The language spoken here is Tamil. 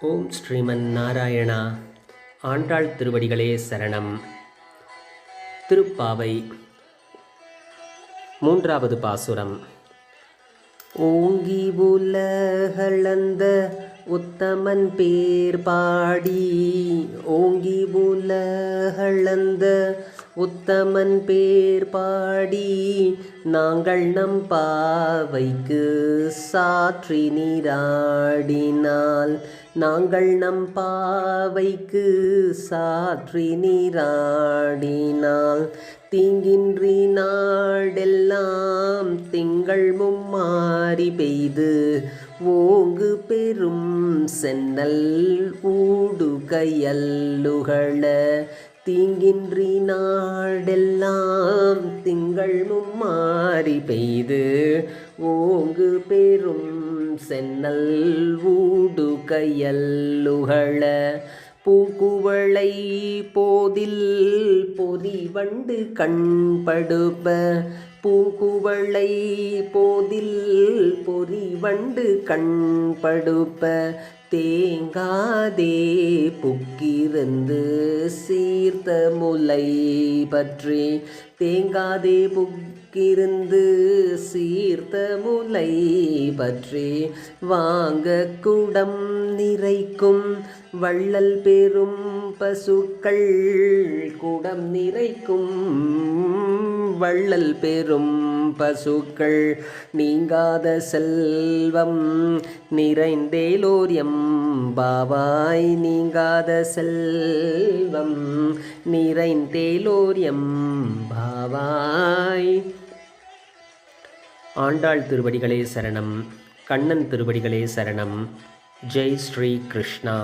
ஓம் ஸ்ரீமன் நாராயணா ஆண்டாள் திருவடிகளே சரணம். திருப்பாவை மூன்றாவது பாசுரம். ஓங்கி உலகளந்த உத்தமன் பேர் பாடி ஓங்கி உலகளந்த உத்தமன் பேர் பாடி நாங்கள் நம் பாவைக்கு சாற்றி நீராடினால் நாங்கள் நம் பாவைக்கு சாற்றி நீராடினால் தீங்கின்றி நாடெல்லாம் திங்கள் மும்மாறி பெய்து ஓங்கு பெரும் சென்னல் ஊடு கையல்லுகள தீங்கின்றி நாடெல்லாம் திங்கள் மும்மாறி பெய்து ஓங்கு பெரும் சென்னல் ஊடு கையல்லுகள பூக்குவளை போதில் பொதி வண்டு கண்படுப்ப பூங்குவளை போதில் பொறி வண்டு கண்படுப்ப தேங்காதே புக்கிருந்து சீர்த்த முலை பற்றி. தேங்காதே புக்கிருந்து சீர்த்த முலை பற்றி. வாங்க குடம் நிறைக்கும் வள்ளல் பெரும் பசுக்கள் குடம் நிறைக்கும் வள்ளல் பெரும் பசுக்கள் நீங்காத செல்வம் நிறைந்தேலோரியம் பாவாய் நீங்காத செல்வம் நிறைந்தேலோரியம் பாவாய் ஆண்டாள் திருவடிகளே சரணம் கண்ணன் திருவடிகளே சரணம். ஜெய் ஸ்ரீ கிருஷ்ணா.